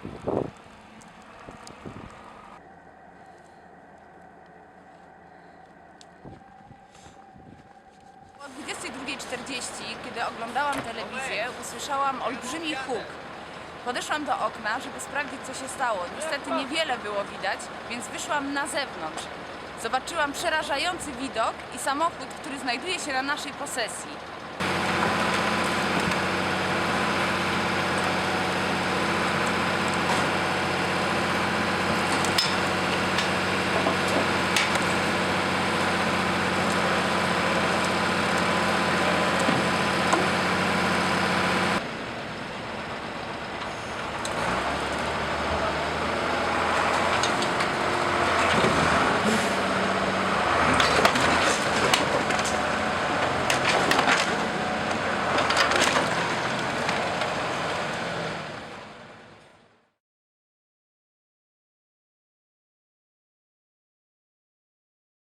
O 22.40, kiedy oglądałam telewizję, usłyszałam olbrzymi huk. Podeszłam do okna, żeby sprawdzić, co się stało. Niestety niewiele było widać, więc wyszłam na zewnątrz. Zobaczyłam przerażający widok i samochód, który znajduje się na naszej posesji.